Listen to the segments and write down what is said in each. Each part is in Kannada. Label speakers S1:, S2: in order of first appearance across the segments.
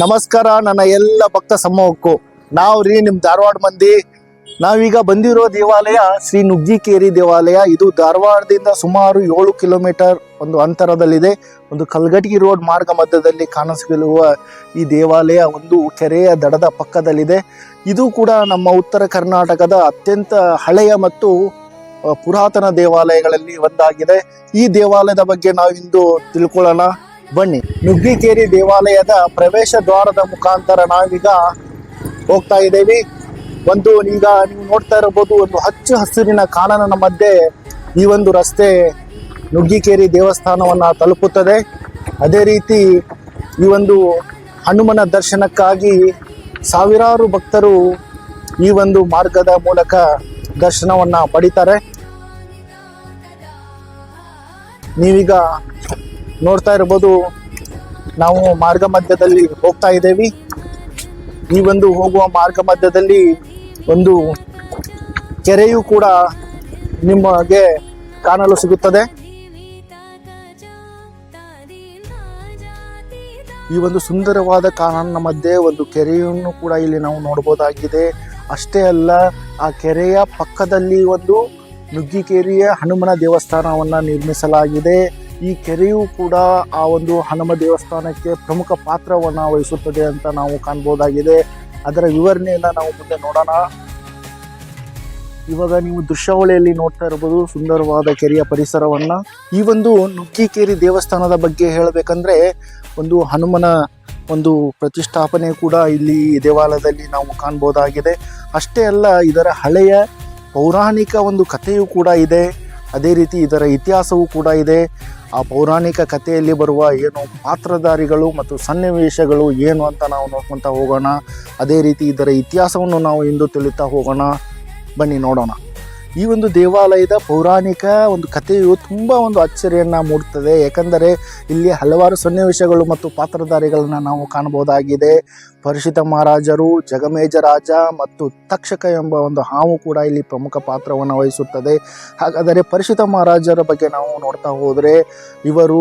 S1: ನಮಸ್ಕಾರ, ನನ್ನ ಎಲ್ಲ ಭಕ್ತ ಸಮೂಹಕ್ಕೂ. ನಾವು ರೀ ನಿಮ್ಮ ಧಾರವಾಡ ಮಂದಿ. ನಾವೀಗ ಬಂದಿರೋ ದೇವಾಲಯ ಶ್ರೀ ನುಗ್ಗಿಕೇರಿ ದೇವಾಲಯ. ಇದು ಧಾರವಾಡದಿಂದ ಸುಮಾರು ಏಳು ಕಿಲೋಮೀಟರ್ ಒಂದು ಅಂತರದಲ್ಲಿದೆ. ಒಂದು ಕಲ್ಗಟ್ಟಿ ರೋಡ್ ಮಾರ್ಗ ಮಧ್ಯದಲ್ಲಿ ಕಾಣಿಸಿಕೊಳ್ಳುವ ಈ ದೇವಾಲಯ ಒಂದು ಕೆರೆಯ ದಡದ ಪಕ್ಕದಲ್ಲಿದೆ. ಇದು ಕೂಡ ನಮ್ಮ ಉತ್ತರ ಕರ್ನಾಟಕದ ಅತ್ಯಂತ ಹಳೆಯ ಮತ್ತು ಪುರಾತನ ದೇವಾಲಯಗಳಲ್ಲಿ ಒಂದಾಗಿದೆ. ಈ ದೇವಾಲಯದ ಬಗ್ಗೆ ನಾವಿಂದು ತಿಳ್ಕೊಳ್ಳೋಣ. ಬನ್ನಿ. ನುಗ್ಗಿಕೇರಿ ದೇವಾಲಯದ ಪ್ರವೇಶ ದ್ವಾರದ ಮುಖಾಂತರ ನಾವೀಗ ಹೋಗ್ತಾ ಇದ್ದೇವೆ. ಒಂದು, ಈಗ ನೀವು ನೋಡ್ತಾ ಇರಬಹುದು, ಒಂದು ಹಚ್ಚ ಹಸಿರಿನ ಕಾನನ ಮಧ್ಯೆ ಈ ಒಂದು ರಸ್ತೆ ನುಗ್ಗಿಕೇರಿ ದೇವಸ್ಥಾನವನ್ನ ತಲುಪುತ್ತದೆ. ಅದೇ ರೀತಿ ಈ ಒಂದು ಹನುಮನ ದರ್ಶನಕ್ಕಾಗಿ ಸಾವಿರಾರು ಭಕ್ತರು ಈ ಒಂದು ಮಾರ್ಗದ ಮೂಲಕ ದರ್ಶನವನ್ನ ಪಡಿತಾರೆ. ನೀವೀಗ ನೋಡ್ತಾ ಇರ್ಬೋದು. ನಾವು ಮಾರ್ಗ ಮಧ್ಯದಲ್ಲಿ ಹೋಗ್ತಾ ಇದ್ದೇವೆ. ಈ ಒಂದು ಹೋಗುವ ಮಾರ್ಗ ಮಧ್ಯದಲ್ಲಿ ಒಂದು ಕೆರೆಯು ಕೂಡ ನಿಮಗೆ ಕಾಣಲು ಸಿಗುತ್ತದೆ. ಈ ಒಂದು ಸುಂದರವಾದ ಕಾನೂನಿನ ಮಧ್ಯೆ ಒಂದು ಕೆರೆಯನ್ನು ಕೂಡ ಇಲ್ಲಿ ನಾವು ನೋಡಬಹುದಾಗಿದೆ. ಅಷ್ಟೇ ಅಲ್ಲ, ಆ ಕೆರೆಯ ಪಕ್ಕದಲ್ಲಿ ಒಂದು ನುಗ್ಗಿಕೇರಿಯ ಹನುಮನ ದೇವಸ್ಥಾನವನ್ನು ನಿರ್ಮಿಸಲಾಗಿದೆ. ಈ ಕೆರೆಯು ಕೂಡ ಆ ಒಂದು ಹನುಮ ದೇವಸ್ಥಾನಕ್ಕೆ ಪ್ರಮುಖ ಪಾತ್ರವನ್ನು ವಹಿಸುತ್ತದೆ ಅಂತ ನಾವು ಕಾಣ್ಬೋದಾಗಿದೆ. ಅದರ ವಿವರಣೆಯನ್ನು ನಾವು ಮುಂದೆ ನೋಡೋಣ. ಇವಾಗ ನೀವು ದೃಶ್ಯಾವಳಿಯಲ್ಲಿ ನೋಡ್ತಾ ಇರಬಹುದು ಸುಂದರವಾದ ಕೆರೆಯ ಪರಿಸರವನ್ನ. ಈ ಒಂದು ನುಗ್ಗಿಕೇರಿ ದೇವಸ್ಥಾನದ ಬಗ್ಗೆ ಹೇಳಬೇಕಂದ್ರೆ ಒಂದು ಹನುಮನ ಒಂದು ಪ್ರತಿಷ್ಠಾಪನೆ ಕೂಡ ಇಲ್ಲಿ ದೇವಾಲಯದಲ್ಲಿ ನಾವು ಕಾಣ್ಬೋದಾಗಿದೆ. ಅಷ್ಟೇ ಅಲ್ಲ, ಇದರ ಹಳೆಯ ಪೌರಾಣಿಕ ಒಂದು ಕಥೆಯೂ ಕೂಡ ಇದೆ. ಅದೇ ರೀತಿ ಇದರ ಇತಿಹಾಸವೂ ಕೂಡ ಇದೆ. ಆ ಪೌರಾಣಿಕ ಕಥೆಯಲ್ಲಿ ಬರುವ ಏನು ಪಾತ್ರಧಾರಿಗಳು ಮತ್ತು ಸನ್ನಿವೇಶಗಳು ಏನು ಅಂತ ನಾವು ನೋಡ್ಕೊತಾ ಹೋಗೋಣ. ಅದೇ ರೀತಿ ಇದರ ಇತಿಹಾಸವನ್ನು ನಾವು ಇಂದು ತಿಳಿತಾ ಹೋಗೋಣ. ಬನ್ನಿ ನೋಡೋಣ. ಈ ಒಂದು ದೇವಾಲಯದ ಪೌರಾಣಿಕ ಒಂದು ಕಥೆಯು ತುಂಬ ಒಂದು ಅಚ್ಚರಿಯನ್ನು ಮೂಡುತ್ತದೆ ಏಕೆಂದರೆ ಇಲ್ಲಿ ಹಲವಾರು ಸನ್ನಿವೇಶಗಳು ಮತ್ತು ಪಾತ್ರಧಾರಿಗಳನ್ನು ನಾವು ಕಾಣಬಹುದಾಗಿದೆ. ಪರಿಷಿತ ಮಹಾರಾಜರು, ಜಗಮೇಜ ರಾಜ ಮತ್ತು ತಕ್ಷಕ ಎಂಬ ಒಂದು ಹಾವು ಕೂಡ ಇಲ್ಲಿ ಪ್ರಮುಖ ಪಾತ್ರವನ್ನು ವಹಿಸುತ್ತದೆ. ಹಾಗಾದರೆ ಪರಿಷಿತ ಮಹಾರಾಜರ ಬಗ್ಗೆ ನಾವು ನೋಡ್ತಾ ಹೋದರೆ, ಇವರು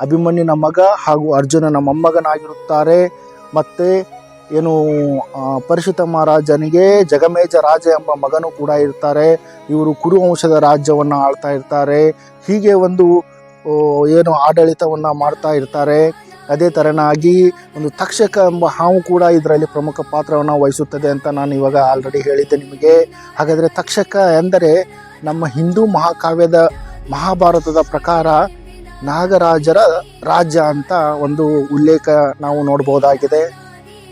S1: ಅಭಿಮನ್ಯುನ ಮಗ ಹಾಗೂ ಅರ್ಜುನನ ಮೊಮ್ಮಗನಾಗಿರುತ್ತಾರೆ. ಮತ್ತು ಏನು ಆ, ರಾಜನಿಗೆ ಜಗಮೇಜ ರಾಜ ಎಂಬ ಮಗನು ಕೂಡ ಇರ್ತಾರೆ. ಇವರು ಕುರುವಂಶದ ರಾಜ್ಯವನ್ನು ಆಳ್ತಾ ಇರ್ತಾರೆ. ಹೀಗೆ ಒಂದು ಏನು ಆಡಳಿತವನ್ನು ಮಾಡ್ತಾ ಇರ್ತಾರೆ. ಅದೇ ಥರನಾಗಿ ಒಂದು ತಕ್ಷಕ ಎಂಬ ಹಾವು ಕೂಡ ಇದರಲ್ಲಿ ಪ್ರಮುಖ ಪಾತ್ರವನ್ನು ವಹಿಸುತ್ತದೆ ಅಂತ ನಾನು ಇವಾಗ ಆಲ್ರೆಡಿ ಹೇಳಿದ್ದೆ ನಿಮಗೆ. ಹಾಗಾದರೆ ತಕ್ಷಕ ಎಂದರೆ ನಮ್ಮ ಹಿಂದೂ ಮಹಾಕಾವ್ಯದ ಮಹಾಭಾರತದ ಪ್ರಕಾರ ನಾಗರಾಜರ ರಾಜ್ಯ ಅಂತ ಒಂದು ಉಲ್ಲೇಖ ನಾವು ನೋಡಬಹುದಾಗಿದೆ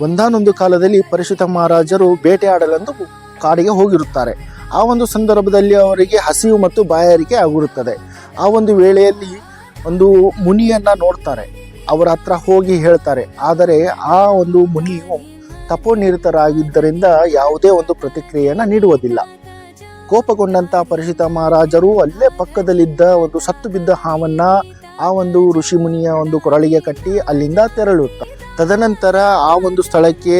S1: ಒಂದಾನೊಂದು ಕಾಲದಲ್ಲಿ ಪರಿಶುತ ಮಹಾರಾಜರು ಬೇಟೆಯಾಡಲೆಂದು ಕಾಡಿಗೆ ಹೋಗಿರುತ್ತಾರೆ. ಆ ಒಂದು ಸಂದರ್ಭದಲ್ಲಿ ಅವರಿಗೆ ಹಸಿವು ಮತ್ತು ಬಾಯಾರಿಕೆ ಆಗಿರುತ್ತದೆ ಆ ಒಂದು ವೇಳೆಯಲ್ಲಿ ಒಂದು ಮುನಿಯನ್ನ ನೋಡ್ತಾರೆ. ಅವರ ಹತ್ರ ಹೋಗಿ ಹೇಳ್ತಾರೆ. ಆದರೆ ಆ ಒಂದು ಮುನಿಯು ತಪೋನಿರತರಾಗಿದ್ದರಿಂದ ಯಾವುದೇ ಒಂದು ಪ್ರತಿಕ್ರಿಯೆಯನ್ನು ನೀಡುವುದಿಲ್ಲ. ಕೋಪಗೊಂಡಂತ ಪರಿಶುತ ಮಹಾರಾಜರು ಅಲ್ಲೇ ಪಕ್ಕದಲ್ಲಿದ್ದ ಒಂದು ಸತ್ತು ಬಿದ್ದ ಹಾವನ್ನ ಆ ಒಂದು ಋಷಿ ಮುನಿಯ ಒಂದು ಕೊರಳಿಗೆ ಕಟ್ಟಿ ಅಲ್ಲಿಂದ ತೆರಳುತ್ತಾರೆ. ತದನಂತರ ಆ ಒಂದು ಸ್ಥಳಕ್ಕೆ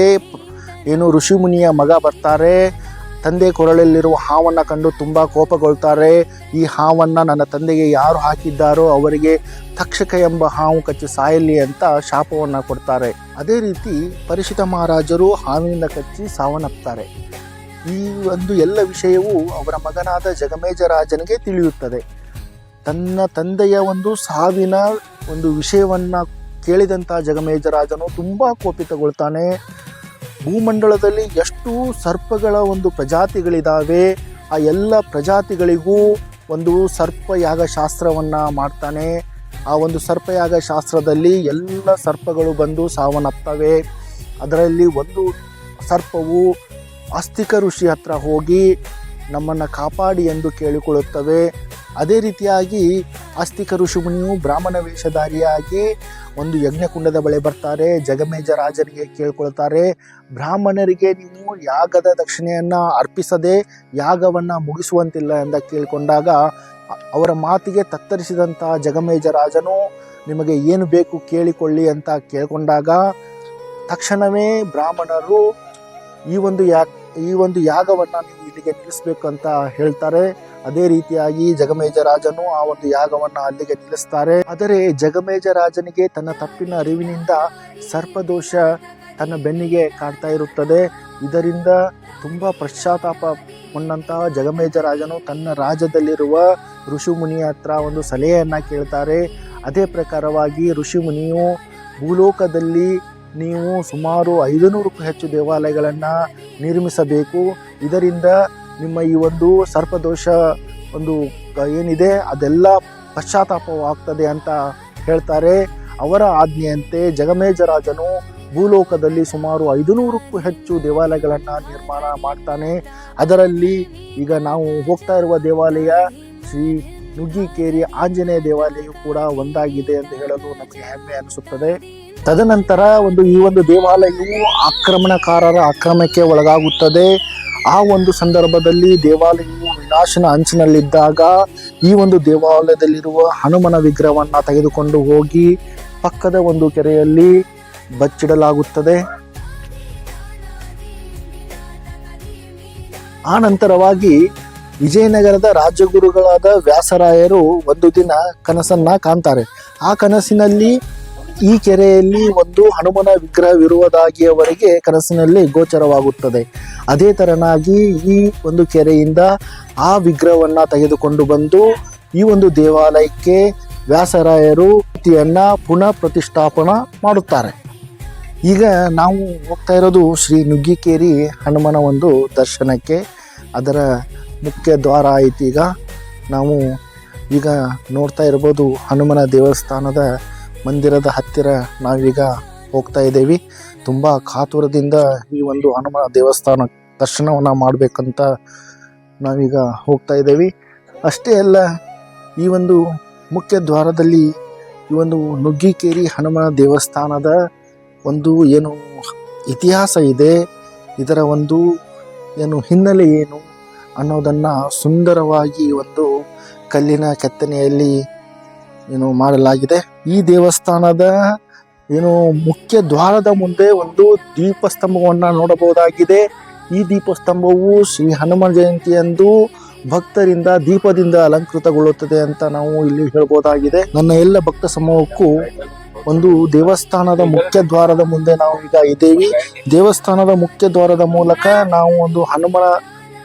S1: ಏನು ಋಷಿಮುನಿಯ ಮಗ ಬರ್ತಾರೆ. ತಂದೆ ಕೊರಳಲ್ಲಿರುವ ಹಾವನ್ನು ಕಂಡು ತುಂಬ ಕೋಪಗೊಳ್ತಾರೆ. ಈ ಹಾವನ್ನು ನನ್ನ ತಂದೆಗೆ ಯಾರು ಹಾಕಿದ್ದಾರೋ ಅವರಿಗೆ ತಕ್ಷಕ ಎಂಬ ಹಾವು ಕಚ್ಚಿ ಸಾಯಲಿ ಅಂತ ಶಾಪವನ್ನು ಕೊಡ್ತಾರೆ. ಅದೇ ರೀತಿ ಪರಿಷಿತ ಮಹಾರಾಜರು ಹಾವಿನಿಂದ ಕಚ್ಚಿ ಸಾವನ್ನಪ್ತಾರೆ. ಈ ಒಂದು ಎಲ್ಲ ವಿಷಯವು ಅವರ ಮಗನಾದ ಜಗಮೇಜರಾಜನಿಗೆ ತಿಳಿಯುತ್ತದೆ. ತನ್ನ ತಂದೆಯ ಒಂದು ಸಾವಿನ ಒಂದು ವಿಷಯವನ್ನ ಕೇಳಿದಂಥ ಜಗಮೇಜರಾಜನು ತುಂಬ ಕೋಪಿತಗೊಳ್ತಾನೆ. ಭೂಮಂಡಲದಲ್ಲಿ ಎಷ್ಟು ಸರ್ಪಗಳ ಒಂದು ಪ್ರಜಾತಿಗಳಿದ್ದಾವೆ ಆ ಎಲ್ಲ ಪ್ರಜಾತಿಗಳಿಗೂ ಒಂದು ಸರ್ಪಯಾಗ ಶಾಸ್ತ್ರವನ್ನು ಮಾಡ್ತಾನೆ. ಆ ಒಂದು ಸರ್ಪಯಾಗ ಶಾಸ್ತ್ರದಲ್ಲಿ ಎಲ್ಲ ಸರ್ಪಗಳು ಬಂದು ಸಾವನ್ನಪ್ತವೆ. ಅದರಲ್ಲಿ ಒಂದು ಸರ್ಪವು ಆಸ್ತಿಕ ಋಷಿ ಹತ್ರ ಹೋಗಿ ನಮ್ಮನ್ನು ಕಾಪಾಡಿ ಎಂದು ಕೇಳಿಕೊಳ್ಳುತ್ತವೆ. ಅದೇ ರೀತಿಯಾಗಿ ಆಸ್ತಿಕ ಋಷಿಮುನಿಯು ಬ್ರಾಹ್ಮಣ ವೇಷಧಾರಿಯಾಗಿ ಒಂದು ಯಜ್ಞಕುಂಡದ ಬಳಿ ಬರ್ತಾರೆ. ಜಗಮೇಜ ರಾಜನಿಗೆ ಕೇಳಿಕೊಳ್ತಾರೆ, ಬ್ರಾಹ್ಮಣರಿಗೆ ನೀವು ಯಾಗದ ದಕ್ಷಿಣೆಯನ್ನು ಅರ್ಪಿಸದೆ ಯಾಗವನ್ನು ಮುಗಿಸುವಂತಿಲ್ಲ ಎಂದ ಕೇಳಿಕೊಂಡಾಗ, ಅವರ ಮಾತಿಗೆ ತತ್ತರಿಸಿದಂಥ ಜಗಮೇಜ ರಾಜನು ನಿಮಗೆ ಏನು ಬೇಕು ಕೇಳಿಕೊಳ್ಳಿ ಅಂತ ಕೇಳಿಕೊಂಡಾಗ, ತಕ್ಷಣವೇ ಬ್ರಾಹ್ಮಣರು, ಈ ಒಂದು ಯಾ, ಈ ಒಂದು ಯಾಗವನ್ನು ನೀವು ಇಲ್ಲಿಗೆ ನಿಲ್ಲಿಸಬೇಕು ಅಂತ ಹೇಳ್ತಾರೆ. ಅದೇ ರೀತಿಯಾಗಿ ಜಗಮೇಜ ರಾಜನು ಆ ಒಂದು ಯಾಗವನ್ನು ಅಲ್ಲಿಗೆ ನಿಲ್ಲಿಸ್ತಾರೆ. ಆದರೆ ಜಗಮೇಜ ರಾಜನಿಗೆ ತನ್ನ ತಪ್ಪಿನ ಅರಿವಿನಿಂದ ಸರ್ಪದೋಷ ತನ್ನ ಬೆನ್ನಿಗೆ ಕಾಡ್ತಾ ಇರುತ್ತದೆ. ಇದರಿಂದ ತುಂಬ ಪಶ್ಚಾತ್ತಾಪಗೊಂಡಂತಹ ಜಗಮೇಜರಾಜನು ತನ್ನ ರಾಜ್ಯದಲ್ಲಿರುವ ಋಷಿಮುನಿಯ ಹತ್ರ ಒಂದು ಸಲಹೆಯನ್ನು ಕೇಳ್ತಾರೆ. ಅದೇ ಪ್ರಕಾರವಾಗಿ ಋಷಿಮುನಿಯು ಭೂಲೋಕದಲ್ಲಿ ನೀವು ಸುಮಾರು ಐದುನೂರಕ್ಕೂ ಹೆಚ್ಚು ದೇವಾಲಯಗಳನ್ನು ನಿರ್ಮಿಸಬೇಕು. ಇದರಿಂದ ನಿಮ್ಮ ಈ ಒಂದು ಸರ್ಪದೋಷ ಒಂದು ಏನಿದೆ, ಅದೆಲ್ಲ ಪಶ್ಚಾತ್ತಾಪವಾಗ್ತದೆ ಅಂತ ಹೇಳ್ತಾರೆ. ಅವರ ಆಜ್ಞೆಯಂತೆ ಜಗಮೇಜರಾಜನು ಭೂಲೋಕದಲ್ಲಿ ಸುಮಾರು ಐದುನೂರಕ್ಕೂ ಹೆಚ್ಚು ದೇವಾಲಯಗಳನ್ನು ನಿರ್ಮಾಣ ಮಾಡ್ತಾನೆ. ಅದರಲ್ಲಿ ಈಗ ನಾವು ಹೋಗ್ತಾ ಇರುವ ದೇವಾಲಯ ಶ್ರೀ ನುಗ್ಗಿಕೇರಿ ಆಂಜನೇಯ ದೇವಾಲಯ ಕೂಡ ಒಂದಾಗಿದೆ ಎಂದು ಹೇಳಲು ನಮಗೆ ಹೆಮ್ಮೆ ಅನಿಸುತ್ತದೆ. ತದನಂತರ ಒಂದು ಈ ಒಂದು ದೇವಾಲಯವು ಆಕ್ರಮಣಕಾರರ ಆಕ್ರಮಣಕ್ಕೆ ಒಳಗಾಗುತ್ತದೆ. ಆ ಒಂದು ಸಂದರ್ಭದಲ್ಲಿ ದೇವಾಲಯವು ವಿನಾಶನ ಅಂಚಿನಲ್ಲಿದ್ದಾಗ ಈ ಒಂದು ದೇವಾಲಯದಲ್ಲಿರುವ ಹನುಮನ ವಿಗ್ರಹವನ್ನು ತೆಗೆದುಕೊಂಡು ಹೋಗಿ ಪಕ್ಕದ ಒಂದು ಕೆರೆಯಲ್ಲಿ ಬಚ್ಚಿಡಲಾಗುತ್ತದೆ. ಆ ನಂತರವಾಗಿ ವಿಜಯನಗರದ ರಾಜಗುರುಗಳಾದ ವ್ಯಾಸರಾಯರು ಒಂದು ದಿನ ಕನಸನ್ನ ಕಾಣ್ತಾರೆ. ಆ ಕನಸಿನಲ್ಲಿ ಈ ಕೆರೆಯಲ್ಲಿ ಒಂದು ಹನುಮನ ವಿಗ್ರಹವಿರುವುದಾಗಿ ಅವರಿಗೆ ಕನಸಿನಲ್ಲಿ ಗೋಚರವಾಗುತ್ತದೆ. ಅದೇ ತರನಾಗಿ ಈ ಒಂದು ಕೆರೆಯಿಂದ ಆ ವಿಗ್ರಹವನ್ನ ತೆಗೆದುಕೊಂಡು ಬಂದು ಈ ಒಂದು ದೇವಾಲಯಕ್ಕೆ ವ್ಯಾಸರಾಯರು ಮೂರ್ತಿಯನ್ನು ಪುನಃ ಪ್ರತಿಷ್ಠಾಪನ ಮಾಡುತ್ತಾರೆ. ಈಗ ನಾವು ಹೋಗ್ತಾ ಇರೋದು ಶ್ರೀ ನುಗ್ಗಿಕೇರಿ ಹನುಮನ ಒಂದು ದರ್ಶನಕ್ಕೆ. ಅದರ ಮುಖ್ಯ ದ್ವಾರ ಐತಿ ಈಗ. ನಾವು ಈಗ ನೋಡ್ತಾ ಇರ್ಬೋದು ಹನುಮನ ದೇವಸ್ಥಾನದ ಮಂದಿರದ ಹತ್ತಿರ ನಾವೀಗ ಹೋಗ್ತಾ ಇದ್ದೀವಿ. ತುಂಬ ಕಾತುರದಿಂದ ಈ ಒಂದು ಹನುಮ ದೇವಸ್ಥಾನ ದರ್ಶನವನ್ನು ಮಾಡಬೇಕಂತ ನಾವೀಗ ಹೋಗ್ತಾ ಇದ್ದೇವೆ. ಅಷ್ಟೇ ಅಲ್ಲ, ಈ ಒಂದು ಮುಖ್ಯ ದ್ವಾರದಲ್ಲಿ ಈ ಒಂದು ನುಗ್ಗಿಕೇರಿ ಹನುಮ ದೇವಸ್ಥಾನದ ಒಂದು ಏನು ಇತಿಹಾಸ ಇದೆ, ಇದರ ಒಂದು ಏನು ಹಿನ್ನೆಲೆ ಏನು ಅನ್ನೋದನ್ನು ಸುಂದರವಾಗಿ ಒಂದು ಕಲ್ಲಿನ ಕೆತ್ತನೆಯಲ್ಲಿ ಏನು ಮಾಡಲಾಗಿದೆ. ಈ ದೇವಸ್ಥಾನದ ಏನು ಮುಖ್ಯ ದ್ವಾರದ ಮುಂದೆ ಒಂದು ದೀಪಸ್ತಂಭವನ್ನು ನೋಡಬಹುದಾಗಿದೆ. ಈ ದೀಪಸ್ತಂಭವು ಶ್ರೀ ಹನುಮಾನ್ ಜಯಂತಿಯಂದು ಭಕ್ತರಿಂದ ದೀಪದಿಂದ ಅಲಂಕೃತಗೊಳ್ಳುತ್ತದೆ ಅಂತ ನಾವು ಇಲ್ಲಿ ಹೇಳ್ಬೋದಾಗಿದೆ. ನನ್ನ ಎಲ್ಲ ಭಕ್ತ ಸಮೂಹಕ್ಕೂ ಒಂದು ದೇವಸ್ಥಾನದ ಮುಖ್ಯ ದ್ವಾರದ ಮುಂದೆ ನಾವು ಈಗ ಇದ್ದೇವೆ. ದೇವಸ್ಥಾನದ ಮುಖ್ಯ ದ್ವಾರದ ಮೂಲಕ ನಾವು ಒಂದು ಹನುಮನ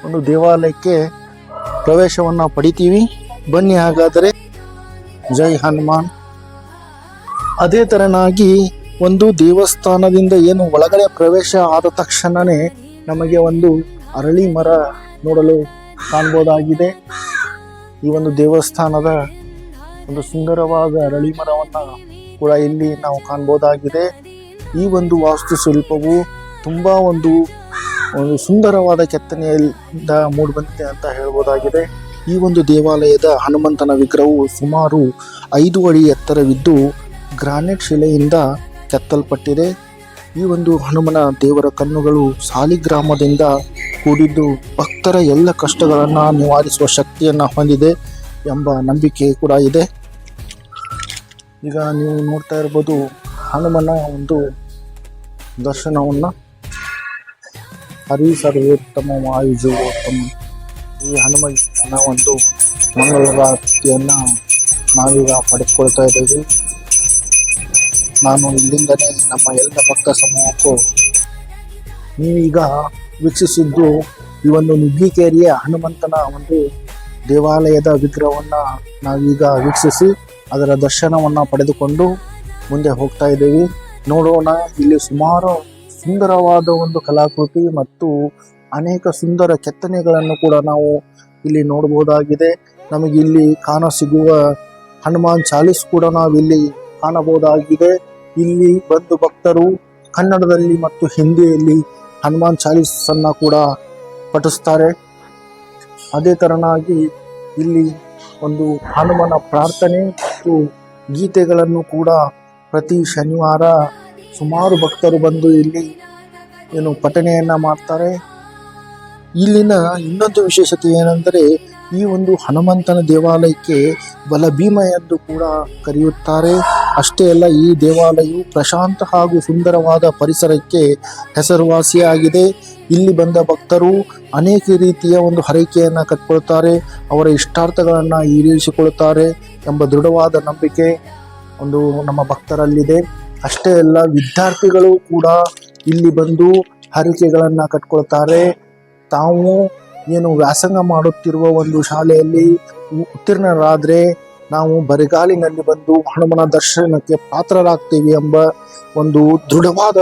S1: ಒಂದು ದೇವಾಲಯಕ್ಕೆ ಪ್ರವೇಶವನ್ನು ಪಡಿತೀವಿ. ಬನ್ನಿ ಹಾಗಾದರೆ. ಜೈ ಹನುಮಾನ್. ಅದೇ ತರನಾಗಿ ಒಂದು ದೇವಸ್ಥಾನದಿಂದ ಏನು ಒಳಗಡೆ ಪ್ರವೇಶ ಆದ ತಕ್ಷಣನೇ ನಮಗೆ ಒಂದು ಅರಳಿ ಮರ ನೋಡಲು ಕಾಣ್ಬೋದಾಗಿದೆ. ಈ ಒಂದು ದೇವಸ್ಥಾನದ ಒಂದು ಸುಂದರವಾದ ಅರಳಿ ಮರವನ್ನು ಕೂಡ ಇಲ್ಲಿ ನಾವು ಕಾಣ್ಬೋದಾಗಿದೆ. ಈ ಒಂದು ವಾಸ್ತುಶಿಲ್ಪವು ತುಂಬ ಒಂದು ಒಂದು ಸುಂದರವಾದ ಕೆತ್ತನೆಯಿಂದ ಮೂಡಿಬಂದಿದೆ ಅಂತ ಹೇಳ್ಬೋದಾಗಿದೆ. ಈ ಒಂದು ದೇವಾಲಯದ ಹನುಮಂತನ ವಿಗ್ರಹವು ಸುಮಾರು ಐದು ಅಡಿ ಎತ್ತರವಿದ್ದು ಗ್ರಾನೈಟ್ ಶಿಲೆಯಿಂದ ಕೆತ್ತಲ್ಪಟ್ಟಿದೆ. ಈ ಒಂದು ಹನುಮನ ದೇವರ ಕಣ್ಣುಗಳು ಸಾಲಿಗ್ರಾಮದಿಂದ ಕೂಡಿದ್ದು ಭಕ್ತರ ಎಲ್ಲ ಕಷ್ಟಗಳನ್ನು ನಿವಾರಿಸುವ ಶಕ್ತಿಯನ್ನು ಹೊಂದಿದೆ ಎಂಬ ನಂಬಿಕೆ ಕೂಡ ಇದೆ. ಈಗ ನೀವು ನೋಡ್ತಾ ಇರ್ಬೋದು ಹನುಮನ ಒಂದು ದರ್ಶನವನ್ನು ಹರಿ ಸರ್ವೋತ್ತಮ ವಾಯುಜೀವೋತ್ತಮ ಈ ಹನುಮನ ಒಂದು ಮಂಗಳಾರತಿಯನ್ನು ನಾವೀಗ ಪಡೆದುಕೊಳ್ತಾ ಇದ್ದೇವೆ. ನಾನು ಇಲ್ಲಿಂದಲೇ ನಮ್ಮ ಎಲ್ಲ ಭಕ್ತ ಸಮೂಹಕ್ಕೂ ನೀವೀಗ ವೀಕ್ಷಿಸಿದ್ದು ಈ ಒಂದು ನುಗ್ಗಿಕೇರಿಯ ಹನುಮಂತನ ಒಂದು ದೇವಾಲಯದ ವಿಗ್ರಹವನ್ನು ನಾವೀಗ ವೀಕ್ಷಿಸಿ ಅದರ ದರ್ಶನವನ್ನು ಪಡೆದುಕೊಂಡು ಮುಂದೆ ಹೋಗ್ತಾ ಇದ್ದೀವಿ. ನೋಡೋಣ, ಇಲ್ಲಿ ಸುಮಾರು ಸುಂದರವಾದ ಒಂದು ಕಲಾಕೃತಿ ಮತ್ತು ಅನೇಕ ಸುಂದರ ಕೆತ್ತನೆಗಳನ್ನು ಕೂಡ ನಾವು ಇಲ್ಲಿ ನೋಡಬಹುದಾಗಿದೆ. ನಮಗೆ ಇಲ್ಲಿ ಕಾಣ ಸಿಗುವ ಹನುಮಾನ್ ಚಾಲೀಸ್ ಕೂಡ ನಾವಿಲ್ಲಿ ಕಾಣಬಹುದಾಗಿದೆ. ಇಲ್ಲಿ ಬಂದು ಭಕ್ತರು ಕನ್ನಡದಲ್ಲಿ ಮತ್ತು ಹಿಂದಿಯಲ್ಲಿ ಹನುಮಾನ್ ಚಾಲೀಸನ್ನ ಕೂಡ ಪಠಿಸ್ತಾರೆ. ಅದೇ ತರನಾಗಿ ಇಲ್ಲಿ ಒಂದು ಹನುಮನ ಪ್ರಾರ್ಥನೆ ಮತ್ತು ಗೀತೆಗಳನ್ನು ಕೂಡ ಪ್ರತಿ ಶನಿವಾರ ಸುಮಾರು ಭಕ್ತರು ಬಂದು ಇಲ್ಲಿ ಏನು ಪಠಣೆಯನ್ನು ಮಾಡ್ತಾರೆ. ಇಲ್ಲಿನ ಇನ್ನೊಂದು ವಿಶೇಷತೆ ಏನೆಂದರೆ ಈ ಒಂದು ಹನುಮಂತನ ದೇವಾಲಯಕ್ಕೆ ಬಲಭೀಮ ಎಂದು ಕೂಡ ಕರೆಯುತ್ತಾರೆ. ಅಷ್ಟೇ ಅಲ್ಲ, ಈ ದೇವಾಲಯವು ಪ್ರಶಾಂತ ಹಾಗೂ ಸುಂದರವಾದ ಪರಿಸರಕ್ಕೆ ಹೆಸರುವಾಸಿಯಾಗಿದೆ. ಇಲ್ಲಿ ಬಂದ ಭಕ್ತರು ಅನೇಕ ರೀತಿಯ ಒಂದು ಹರಕೆಯನ್ನು ಕಟ್ಕೊಳ್ತಾರೆ, ಅವರ ಇಷ್ಟಾರ್ಥಗಳನ್ನು ಈಡೇರಿಸಿಕೊಳ್ಳುತ್ತಾರೆ ಎಂಬ ದೃಢವಾದ ನಂಬಿಕೆ ಒಂದು ನಮ್ಮ ಭಕ್ತರಲ್ಲಿದೆ. ಅಷ್ಟೇ ಅಲ್ಲ, ವಿದ್ಯಾರ್ಥಿಗಳು ಕೂಡ ಇಲ್ಲಿ ಬಂದು ಹರಿಕೆಗಳನ್ನು ಕಟ್ಕೊಳ್ತಾರೆ. ತಾವು ಏನು ವ್ಯಾಸಂಗ ಮಾಡುತ್ತಿರುವ ಒಂದು ಶಾಲೆಯಲ್ಲಿ ಉತ್ತೀರ್ಣರಾದ್ರೆ ನಾವು ಬರಿಗಾಲಿನಲ್ಲಿ ಬಂದು ಹನುಮನ ದರ್ಶನಕ್ಕೆ ಪಾತ್ರರಾಗ್ತೀವಿ ಎಂಬ ಒಂದು ದೃಢವಾದ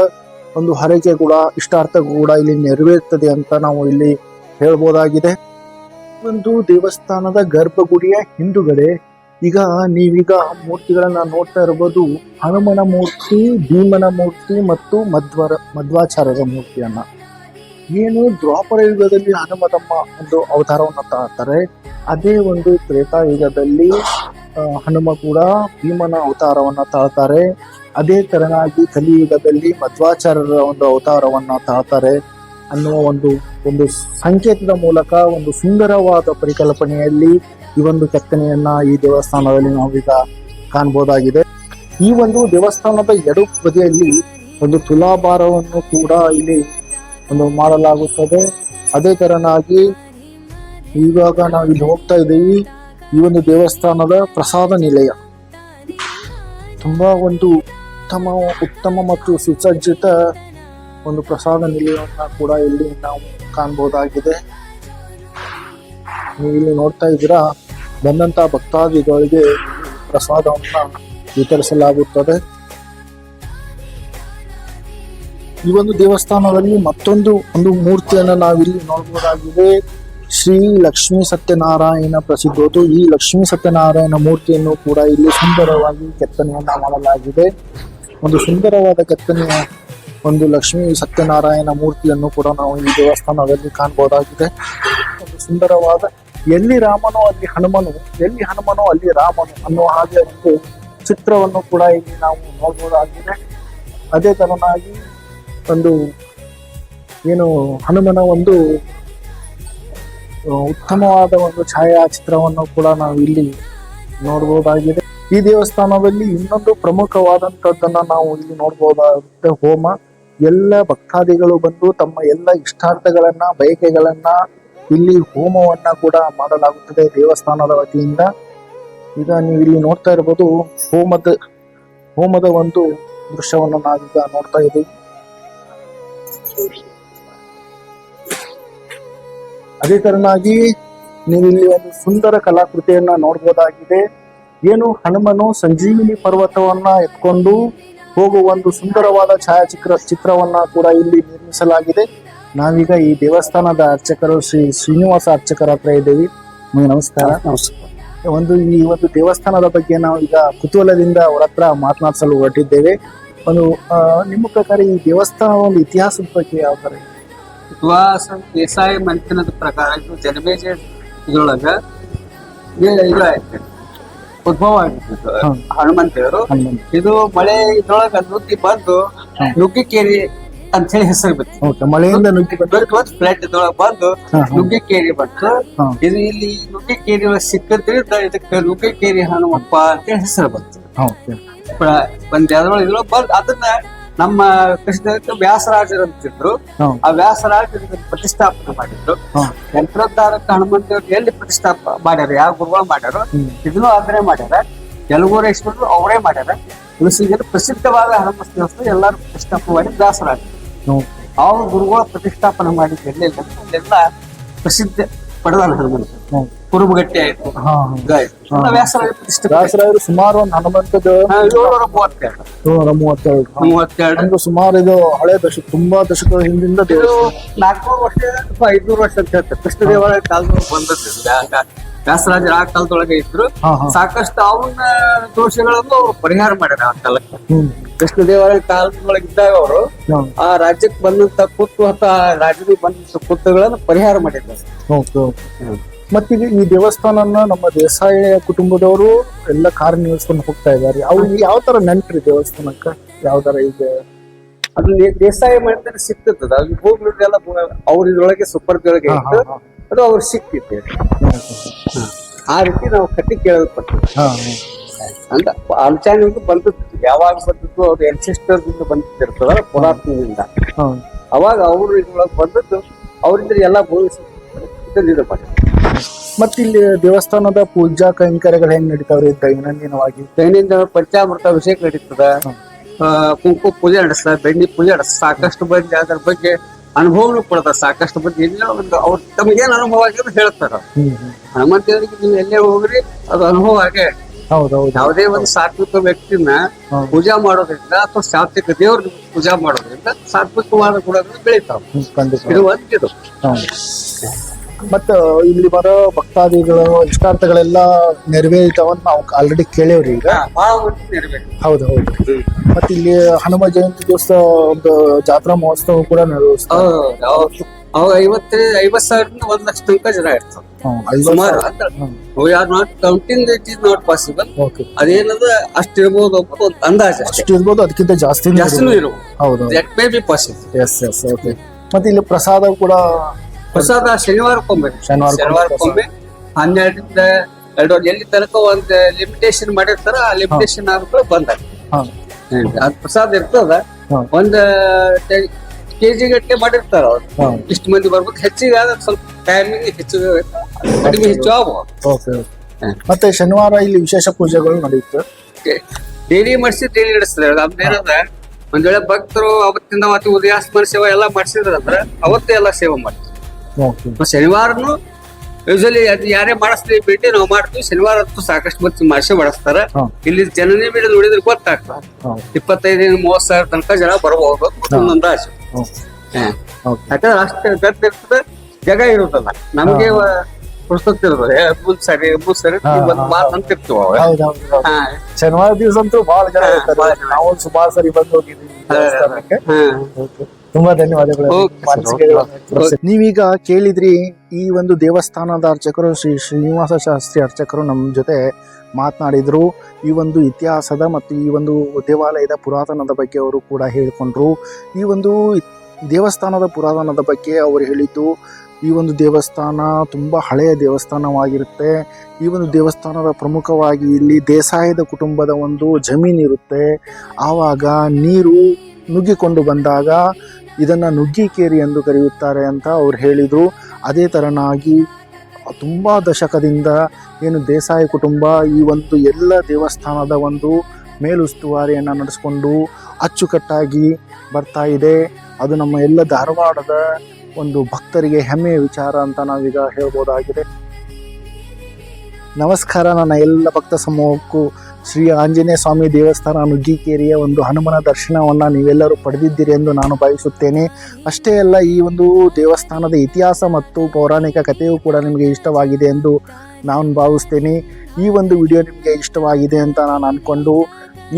S1: ಒಂದು ಹರಕೆ ಕೂಡ, ಇಷ್ಟಾರ್ಥ ಕೂಡ ಇಲ್ಲಿ ನೆರವೇರ್ತದೆ ಅಂತ ನಾವು ಇಲ್ಲಿ ಹೇಳ್ಬೋದಾಗಿದೆ. ಒಂದು ದೇವಸ್ಥಾನದ ಗರ್ಭಗುಡಿಯ ಹಿಂದುಗಡೆ ಈಗ ನೀವೀಗ ಮೂರ್ತಿಗಳನ್ನ ನೋಡ್ತಾ ಇರಬಹುದು ಹನುಮನ ಮೂರ್ತಿ, ಭೀಮನ ಮೂರ್ತಿ ಮತ್ತು ಮಧ್ವರ, ಮಧ್ವಾಚಾರ್ಯರ ಮೂರ್ತಿಯನ್ನ. ಏನು ದ್ವಾಪರ ಯುಗದಲ್ಲಿ ಹನುಮತಮ್ಮ ಒಂದು ಅವತಾರವನ್ನು ತಾಳ್ತಾರೆ, ಅದೇ ಒಂದು ತ್ರೇತಾಯುಗದಲ್ಲಿ ಹನುಮ ಕೂಡ ಭೀಮನ ಅವತಾರವನ್ನು ತಾಳ್ತಾರೆ. ಅದೇ ತರನಾಗಿ ಕಲಿಯುಗದಲ್ಲಿ ಮಧ್ವಾಚಾರ್ಯರ ಒಂದು ಅವತಾರವನ್ನು ತಾಳ್ತಾರೆ ಅನ್ನುವ ಒಂದು ಒಂದು ಸಂಕೇತದ ಮೂಲಕ ಒಂದು ಸುಂದರವಾದ ಪರಿಕಲ್ಪನೆಯಲ್ಲಿ ಈ ಒಂದು ಕೆತ್ತನೆಯನ್ನ ಈ ದೇವಸ್ಥಾನದಲ್ಲಿ ನಾವೀಗ ಕಾಣ್ಬೋದಾಗಿದೆ. ಈ ಒಂದು ದೇವಸ್ಥಾನದ ಎರಡು ಬದಿಯಲ್ಲಿ ಒಂದು ತುಲಾಭಾರವನ್ನು ಕೂಡ ಇಲ್ಲಿ ಒಂದು ಮಾಡಲಾಗುತ್ತದೆ. ಅದೇ ತರನಾಗಿ ಇವಾಗ ನಾವು ಇಲ್ಲಿ ಹೋಗ್ತಾ ಇದ್ದೀವಿ. ಈ ಒಂದು ದೇವಸ್ಥಾನದ ಪ್ರಸಾದ ನಿಲಯ. ತುಂಬಾ ಒಂದು ಉತ್ತಮ ಉತ್ತಮ ಮತ್ತು ಸುಸಜ್ಜಿತ ಒಂದು ಪ್ರಸಾದ ನಿಲಯವನ್ನು ಕೂಡ ಇಲ್ಲಿ ನಾವು ಕಾಣಬಹುದಾಗಿದೆ ನೀವು ಇಲ್ಲಿ ನೋಡ್ತಾ ಇದ್ದೀರಾ? ಬಂದಂತ ಭಕ್ತಾದಿಗಳಿಗೆ ಪ್ರಸಾದವನ್ನು ವಿತರಿಸಲಾಗುತ್ತದೆ. ಈ ಒಂದು ದೇವಸ್ಥಾನದಲ್ಲಿ ಮತ್ತೊಂದು ಒಂದು ಮೂರ್ತಿಯನ್ನು ನಾವಿಲ್ಲಿ ನೋಡಬಹುದಾಗಿದೆ. ಶ್ರೀ ಲಕ್ಷ್ಮೀ ಸತ್ಯನಾರಾಯಣ ಪ್ರಸಿದ್ಧವಾದ ಈ ಲಕ್ಷ್ಮೀ ಸತ್ಯನಾರಾಯಣ ಮೂರ್ತಿಯನ್ನು ಕೂಡ ಇಲ್ಲಿ ಸುಂದರವಾಗಿ ಕೆತ್ತನೆಯನ್ನ ಮಾಡಲಾಗಿದೆ. ಒಂದು ಸುಂದರವಾದ ಕೆತ್ತನೆಯ ಒಂದು ಲಕ್ಷ್ಮೀ ಸತ್ಯನಾರಾಯಣ ಮೂರ್ತಿಯನ್ನು ಕೂಡ ನಾವು ಈ ದೇವಸ್ಥಾನದಲ್ಲಿ ಕಾಣಬಹುದಾಗಿದೆ. ಒಂದು ಸುಂದರವಾದ ಎಲ್ಲಿ ರಾಮನೋ ಅಲ್ಲಿ ಹನುಮನು, ಎಲ್ಲಿ ಹನುಮನೋ ಅಲ್ಲಿ ರಾಮನು ಅನ್ನುವ ಹಾಗೆ ಒಂದು ಚಿತ್ರವನ್ನು ಕೂಡ ಇಲ್ಲಿ ನಾವು ನೋಡಬಹುದಾಗಿದೆ. ಅದೇ ತರನಾಗಿ ಒಂದು ಏನು ಹನುಮನ ಒಂದು ಉತ್ತಮವಾದ ಒಂದು ಛಾಯಾಚಿತ್ರವನ್ನು ಕೂಡ ನಾವು ಇಲ್ಲಿ ನೋಡಬಹುದಾಗಿದೆ ಈ ದೇವಸ್ಥಾನದಲ್ಲಿ ಇನ್ನೊಂದು ಪ್ರಮುಖವಾದಂತದ್ದನ್ನ ನಾವು ಇಲ್ಲಿ ನೋಡಬಹುದಾದ ಹೋಮ. ಎಲ್ಲ ಭಕ್ತಾದಿಗಳು ಬಂದು ತಮ್ಮ ಎಲ್ಲ ಇಷ್ಟಾರ್ಥಗಳನ್ನ, ಬಯಕೆಗಳನ್ನ ಇಲ್ಲಿ ಹೋಮವನ್ನ ಕೂಡ ಮಾಡಲಾಗುತ್ತದೆ ದೇವಸ್ಥಾನದ ವತಿಯಿಂದ. ಈಗ ನೀವು ಇಲ್ಲಿ ನೋಡ್ತಾ ಇರ್ಬೋದು, ಹೋಮದ ಹೋಮದ ಒಂದು ದೃಶ್ಯವನ್ನು ನಾವೀಗ ನೋಡ್ತಾ ಇದ್ದೀವಿ. ಅದೇ ತರನಾಗಿ ನೀವಿಲ್ಲಿ ಇಲ್ಲಿ ಒಂದು ಸುಂದರ ಕಲಾಕೃತಿಯನ್ನ ನೋಡಬಹುದಾಗಿದೆ ಏನು ಹನುಮನು ಸಂಜೀವಿನಿ ಪರ್ವತವನ್ನ ಎತ್ಕೊಂಡು ಹೋಗುವ ಒಂದು ಸುಂದರವಾದ ಛಾಯಾಚಿತ್ರ ಚಿತ್ರವನ್ನ ಕೂಡ ಇಲ್ಲಿ ನಿರ್ಮಿಸಲಾಗಿದೆ. ನಾವೀಗ ಈ ದೇವಸ್ಥಾನದ ಅರ್ಚಕರು ಶ್ರೀ ಶ್ರೀನಿವಾಸ ಅರ್ಚಕರ ಹತ್ರ ಇದ್ದೇವೆ. ನಮಸ್ಕಾರ. ನಮಸ್ಕಾರ. ಒಂದು ಈ ಒಂದು ದೇವಸ್ಥಾನದ ಬಗ್ಗೆ ನಾವು ಈಗ ಕುತೂಹಲದಿಂದ ಅವರ ಹತ್ರ ಮಾತನಾಡಿಸಲು ಹೊರಟಿದ್ದೇವೆ. ಒಂದು ನಿಮ್ಮ ಪ್ರಕಾರ ಈ ದೇವಸ್ಥಾನ ಒಂದು ಇತಿಹಾಸದ ಬಗ್ಗೆ ಯಾವ ಥರ?
S2: ಇತಿಹಾಸ ದೇಸಾಯಿ ಮಂಥನದ ಪ್ರಕಾರ ಇದು ಜನಮೇಜ ಇದ್ರೊಳಗ ಇದು ಆಯ್ತು. ಉದ್ಭವ ಆಗಿತ್ತು
S1: ಹ್ಮ್.
S2: ಹನುಮಂತ ದೇವರು ಇದು ಮಳೆ ಇದ್ರೊಳಗ ನುಗ್ಗಿ ಬಂದು. ನುಗ್ಗಿಕೇರಿ ಅಂತ ಹೇಳಿ ಹೆಸರು
S1: ಬಿತ್ತು ಮಳೆಯಿಂದ ನುಗ್ಗಿ ಬಂದ
S2: ಫ್ಲಾಟ್ ಫ್ಲಡ್ ಇದ್ರೊಳಗ ಬಂದು. ನುಗ್ಗಿಕೇರಿ ಬಂತು. ಇದು ಇಲ್ಲಿ ನುಗ್ಗಿಕೇರಿ ಸಿಕ್ಕದ್ರಿಂದ ಇದಕ್ಕೆ ನುಗ್ಗಿಕೇರಿ ಹನುಮಪ್ಪ ಅಂತ ಹೇಳಿ ಹೆಸರು ಬಂತು. ಒಂದ್ ಇದ್ರು ಬಂದ್ ಅದನ್ನ ನಮ್ಮ ಕೃಷ್ಣ ವ್ಯಾಸರಾಜರು ಅಂತಿದ್ರು ಆ ವ್ಯಾಸರಾಜ ಪ್ರತಿಷ್ಠಾಪನೆ ಮಾಡಿದ್ರು.
S1: ಯಂತ್ರೋದ್ಧಾರಕ್ಕೆ
S2: ಹನುಮಂತ ಹನುಮಂತೇವ್ರು ಎಲ್ಲಿ ಪ್ರತಿಷ್ಠಾಪ ಮಾಡ್ಯಾರ ಯಾವ ಗುರುಗಳು ಮಾಡ್ಯಾರ. ಇದನ್ನು ಅದನ್ನೇ ಮಾಡ್ಯಾರ. ಯಲಗೂರೇಶ್ವರರು ಅವರೇ ಮಾಡ್ಯಾರ. ಉಳಿಸಿದ್ರು ಪ್ರಸಿದ್ಧವಾದ ಹನುಮಂತ ದೇವಸ್ಥಾನ ಎಲ್ಲಾರು ಪ್ರತಿಷ್ಠಾಪನೆ ಮಾಡಿ ವ್ಯಾಸರಾಜ ಅವ್ರ ಗುರುಗಳ ಪ್ರತಿಷ್ಠಾಪನೆ ಮಾಡಿದ ಎಲ್ಲೆಲ್ಲ ಅಲ್ಲೆಲ್ಲ ಪ್ರಸಿದ್ಧ ಪಡೆದಾನ ಹನುಮಂತ. ಕುರುಬಗಟ್ಟೆ ಆಯ್ತು.
S1: ಹಾ, ವ್ಯಾಸರಾಯರು ಸುಮಾರು ಒಂದು ಹನುಮಂತದ
S2: ಏಳ್ನೂರ ಮೂವತ್ತೆರಡು.
S1: ಏಳ್ನೂರ ಮೂವತ್ತೆರಡು.
S2: ಮೂವತ್ತೆರಡು.
S1: ಅಂದ್ರೆ ಸುಮಾರು ಇದು ಹಳೆ ದಶಕ ತುಂಬಾ ದಶಕದ ಹಿಂದಿಂದ
S2: ನಾಲ್ಕುನೂರು ವರ್ಷ ಅಥವಾ ಐದ್ನೂರು ವರ್ಷ ಅಂತ ಹೇಳ್ತಾರೆ. ಕೃಷ್ಣ ದೇವಾಲಯ ಕಾಲದೊಳಗೆ ವ್ಯಾ- ವ್ಯಾಸರಾಜರ ಆ ಕಾಲದೊಳಗೆ ಇದ್ರು. ಸಾಕಷ್ಟು ಅವನ ದೋಷಗಳನ್ನು ಅವ್ರು ಪರಿಹಾರ ಮಾಡ್ಯಾರ ಆ ಕಾಲಕ್ಕೆ. ಕೃಷ್ಣ ದೇವಾಲಯ ಕಾಲದೊಳಗೆ ಇದ್ದಾಗ ಅವರು ಆ ರಾಜ್ಯಕ್ಕೆ ಬಂದಂತ ಕುತ್ತು ಅಥವಾ ರಾಜ್ಯದಲ್ಲಿ ಬಂದಂತ ಕುತ್ತುಗಳನ್ನು ಪರಿಹಾರ ಮಾಡಿದ್ದಾರೆ
S1: ಮತ್ತೀಗ ಈ ದೇವಸ್ಥಾನನ ನಮ್ಮ ದೇಸಾಯ ಕುಟುಂಬದವರು ಎಲ್ಲ ನಿಲ್ಸ್ಕೊಂಡು ಹೋಗ್ತಾ ಇದ್ದಾರೆ. ಅವ್ರಿಗೆ ಯಾವ ತರ ನೆಂಟ್ರಿ ದೇವಸ್ಥಾನಕ್ಕ? ಯಾವ ತರ ಇದೆ?
S2: ಅದು ದೇಸಾಯ ಮಾಡಿದ್ರೆ ಸಿಕ್ತಿರ್ತದ ಅದು ಹೋಗ್ಲಿದ್ದೆಲ್ಲ ಅವ್ರ ಇದ್ರೊಳಗೆ ಸುಪರ್ದೊಳಗೆ ಇತ್ತು ಅದು ಅವ್ರು ಸಿಕ್ತಿತ್ತು ಆ ರೀತಿ ನಾವು ಕಟ್ಟಿ ಕೇಳಲ್ಪಟ್ಟಿವಿ
S1: ಹಾ,
S2: ಅಂತ ಅಂಚಾನಿಗೂ ಬಂದದ್ದು ಯಾವಾಗ ಬಂದದ್ದು ಅವ್ರ ಎನ್ಸೆಸ್ಟರ್ ಇಂದ ಬಂದಿರ್ತಾರ ಪುರಾತನದಿಂದ. ಅವಾಗ ಅವ್ರು ಇದ್ರೊಳಗೆ ಬಂದದ್ದು ಅವರಿಂದ ಎಲ್ಲ ಭೂಮಿ ಇದನ್ನ ಇದು ಮಾಡಿ
S1: ಮತ್ತೆ ಇಲ್ಲಿ ದೇವಸ್ಥಾನದ ಪೂಜಾ ಕೈಂಕರ್ಯಗಳು ಹೆಂಗ್ ನಡೀತಾವ್ರಿ? ದೈನಂದಿನವಾಗಿ?
S2: ದೈನಂದಿನ ಪಂಚಾಮೃತ ಅಭಿಷೇಕ ನಡೀತದ. ಕುಂಕು ಕುಂಕುಮ ಪೂಜೆ ನಡೆಸ್ತಾರೆ ಬೆಣ್ಣಿ ಪೂಜೆ ನಡೆಸ ಸಾಕಷ್ಟು ಮಂದಿ ಅದ್ರ ಬಗ್ಗೆ ಅನುಭವನು ಕೊಡ್ತಾರ ಸಾಕಷ್ಟು ಮಂದಿ ಎಲ್ಲ ಒಂದು ಅವ್ರು ತಮಗೇನು ಅನುಭವ ಆಗಿದ್ರು ಹೇಳ್ತಾರ. ಹನುಮಂತ ದೇವರಿಗೆ ನೀವು ಎಲ್ಲೇ ಹೋಗ್ರಿ ಅದು ಅನುಭವ ಆಗೇ
S1: ಹೌದೌದು
S2: ಯಾವುದೇ ಒಂದು ಸಾತ್ವಿಕ ವ್ಯಕ್ತಿನ ಪೂಜಾ ಮಾಡೋದ್ರಿಂದ ಅಥವಾ ಸಾತ್ವಿಕ ದೇವ್ರ ಪೂಜಾ ಮಾಡೋದ್ರಿಂದ ಸಾತ್ವಿಕವಾದ ಗುಣಗಳು ಬೆಳಿತಾವ. ಇದು ಒಂದಿದು.
S1: ಮತ್ತ ಇಲ್ಲಿ ಬರೋ ಭಕ್ತಾದಿಗಳು ಇಷ್ಟಾರ್ಥಗಳೆಲ್ಲ ನೆರವೇರಿತಾವಂತ ನಾವು ಆಲ್ರೆಡಿ ಕೇಳೇವ್ರಿ ಈಗ. ಹೌದು ಹೌದು. ಮತ್ತೆ ಇಲ್ಲಿ ಹನುಮ ಜಯಂತಿ ದಿವಸ ಒಂದು ಜಾತ್ರಾ ಮಹೋತ್ಸವ ಕೂಡ ನಡೆಸ್ತಾರೆ
S2: ಅವಾಗ ಐವತ್ತ ಐವತ್ ಸಾವಿರದಿಂದ ಒಂದ್ ಲಕ್ಷ ತನಕ ಜನ ಇರ್ತಾವ ಸುಮಾರು we are not counting it is not possible. ಅದೇನದ ಅಷ್ಟ ಇರ್ಬೋದು ಅಂದಾಜು ಅಂದಾಜ್ ಅಷ್ಟೇ.
S1: ಅಷ್ಟು ಇರ್ಬೋದು ಅದಕ್ಕಿಂತ ಜಾಸ್ತಿ
S2: ಜಾಸ್ತಿನೂ ಇರ್ಬೋದು.
S1: ಹೌದು
S2: that may be possible
S1: yes yes okay ಮತ್ತೆ ಇಲ್ಲಿ ಪ್ರಸಾದ ಕೂಡ
S2: ಹೊಸದ ಶನಿವಾರಕ್ಕೊಮ್ಮೆ
S1: ಶನಿವಾರಕ್ಕೊಮ್ಮೆ
S2: ಶನಿವಾರಕ್ಕೊಮ್ಮೆ ಹನ್ನೆರಡರಿಂದ ಎರಡು ಎಲ್ಲಿ ತನಕ ಒಂದು ಲಿಮಿಟೇಷನ್ ಮಾಡಿರ್ತಾರ ಆ ಲಿಮಿಟೇಷನ್ ಆದ್ಮೇಲೆ ಬಂದಾಗ
S1: ಹಾ.
S2: ಅದ್ ಪ್ರಸಾದ ಇರ್ತದ.
S1: ಹಾ.
S2: ಒಂದ್ ಕೆಜಿ ಗಟ್ಟೆ ಮಾಡಿರ್ತಾರ ಅವ್ರು. ಇಷ್ಟ ಮಂದಿ ಬರ್ಬೇಕು. ಹೆಚ್ಚಿಗೆ ಆದ್ರೆ ಸ್ವಲ್ಪ ಟೈಮಿಂಗ್ ಹೆಚ್ಚು ಕಡಿಮೆ ಹೆಚ್ಚು ಆಗ್ಬೋದು
S1: ಓಕೆ ಮತ್ತೆ ಶನಿವಾರ ಇಲ್ಲಿ ವಿಶೇಷ ಪೂಜೆಗಳು ನಡೆಯುತ್ತೆ.
S2: ಡೈಲಿ ಮಾಡಿಸಿ ಡೈಲಿ ನಡೆಸ್ತಾರೆ ನಮ್ದು ಏನಂದ್ರೆ ಒಂದ್ ವೇಳೆ ಭಕ್ತರು ಅವತ್ತಿಂದ ಅವತ್ತು ಉದಯಾಸ್ಮರ ಸೇವೆ ಎಲ್ಲ ಮಾಡಿಸಿದ್ರಂದ್ರ ಅವತ್ತೇ ಎಲ್ಲ ಸೇವೆ ಮತ್ತೆ ಶನಿವಾರನು ಯೂಶಲಿ ಅದು ಯಾರೇ ಮಾಡಿಸ್ತೀವಿ ಭೇಟಿ ನಾವು ಮಾಡ್ತೀವಿ. ಶನಿವಾರ ಅಂತೂ ಸಾಕಷ್ಟು ಮಂದಿ ಮಾಸೆ ಮಾಡಿಸ್ತಾರ. ಇಲ್ಲಿ ಜನನೇ ಮೇಲೆ ನೋಡಿದ್ರೆ ಗೊತ್ತಾಗ್ತದೆ.
S1: ಇಪ್ಪತ್ತೈದರಿಂದ
S2: ಇಪ್ಪತ್ತೈದು ಮೂವತ್ ಸಾವಿರ ತನಕ ಜನ ಬರಬಹುದು ಅಂದಾಜು ಯಾಕಂದ್ರೆ ಅಷ್ಟು ಗದ್ದ ಇರ್ತದೆ ಜಾಗ ಇರುತ್ತಲ್ಲ. ನಮಗೆ ಪುಸ್ತಕ ಇರ್ತದೆ. ಸರಿ ಮುಂದ್ ಸರಿ ಒಂದು ಮಾತು
S1: ಹೌದು.
S2: ಹಾ.
S1: ಶನಿವಾರ ದಿವಸ ಅಂತೂ ಬಹಳ ಜನ
S2: ಹಾ,
S1: ಇರ್ತಾರೆ.
S2: ಬಹಳ ಜನ.
S1: ನಾವು ಸುಮಾರು ಸರಿ ಬಂದು ಹೋಗಿದ್ದೀವಿ ತುಂಬಾ ಧನ್ಯವಾದಗಳು. ನೀವೀಗ ಕೇಳಿದ್ರಿ ಈ ಒಂದು ದೇವಸ್ಥಾನದ ಅರ್ಚಕರು ಶ್ರೀ ಶ್ರೀನಿವಾಸ ಶಾಸ್ತ್ರಿ ಅರ್ಚಕರು ನಮ್ಮ ಜೊತೆ ಮಾತನಾಡಿದ್ರು. ಈ ಒಂದು ಇತಿಹಾಸದ ಮತ್ತು ಈ ಒಂದು ದೇವಾಲಯದ ಪುರಾತನದ ಬಗ್ಗೆ ಅವರು ಕೂಡ ಹೇಳಿಕೊಂಡ್ರು. ಈ ಒಂದು ದೇವಸ್ಥಾನದ ಪುರಾತನದ ಬಗ್ಗೆ ಅವರು ಹೇಳಿದ್ದು ಈ ಒಂದು ದೇವಸ್ಥಾನ ತುಂಬ ಹಳೆಯ ದೇವಸ್ಥಾನವಾಗಿರುತ್ತೆ. ಈ ಒಂದು ದೇವಸ್ಥಾನದ ಪ್ರಮುಖವಾಗಿ ಇಲ್ಲಿ ದೇಸಾಯದ ಕುಟುಂಬದ ಒಂದು ಜಮೀನಿರುತ್ತೆ. ಆವಾಗ ನೀರು ನುಗ್ಗಿಕೊಂಡು ಬಂದಾಗ ಇದನ್ನು ನುಗ್ಗಿಕೇರಿ ಎಂದು ಕರೆಯುತ್ತಾರೆ ಅಂತ ಅವ್ರು ಹೇಳಿದರು. ಅದೇ ಥರನಾಗಿ ತುಂಬ ದಶಕದಿಂದ ಏನು ದೇಸಾಯಿ ಕುಟುಂಬ, ಈ ಒಂದು ಎಲ್ಲ ದೇವಸ್ಥಾನದ ಒಂದು ಮೇಲುಸ್ತುವಾರಿಯನ್ನು ನಡೆಸ್ಕೊಂಡು ಅಚ್ಚುಕಟ್ಟಾಗಿ ಬರ್ತಾ ಇದೆ. ಅದು ನಮ್ಮ ಎಲ್ಲ ಧಾರವಾಡದ ಒಂದು ಭಕ್ತರಿಗೆ ಹೆಮ್ಮೆಯ ವಿಚಾರ ಅಂತ ನಾವೀಗ ಹೇಳ್ಬೋದಾಗಿದೆ. ನಮಸ್ಕಾರ ನನ್ನ ಎಲ್ಲ ಭಕ್ತ ಸಮೂಹಕ್ಕೂ. ಶ್ರೀ ಆಂಜನೇಯ ಸ್ವಾಮಿ ದೇವಸ್ಥಾನ ನುಗ್ಗಿಕೇರಿಯ ಒಂದು ಹನುಮನ ದರ್ಶನವನ್ನು ನೀವೆಲ್ಲರೂ ಪಡೆದಿದ್ದೀರಿ ಎಂದು ನಾನು ಭಾವಿಸುತ್ತೇನೆ. ಅಷ್ಟೇ ಅಲ್ಲ, ಈ ಒಂದು ದೇವಸ್ಥಾನದ ಇತಿಹಾಸ ಮತ್ತು ಪೌರಾಣಿಕ ಕಥೆಯೂ ಕೂಡ ನಿಮಗೆ ಇಷ್ಟವಾಗಿದೆ ಎಂದು ನಾನು ಭಾವಿಸ್ತೇನೆ. ಈ ಒಂದು ವಿಡಿಯೋ ನಿಮಗೆ ಇಷ್ಟವಾಗಿದೆ ಅಂತ ನಾನು ಅಂದ್ಕೊಂಡು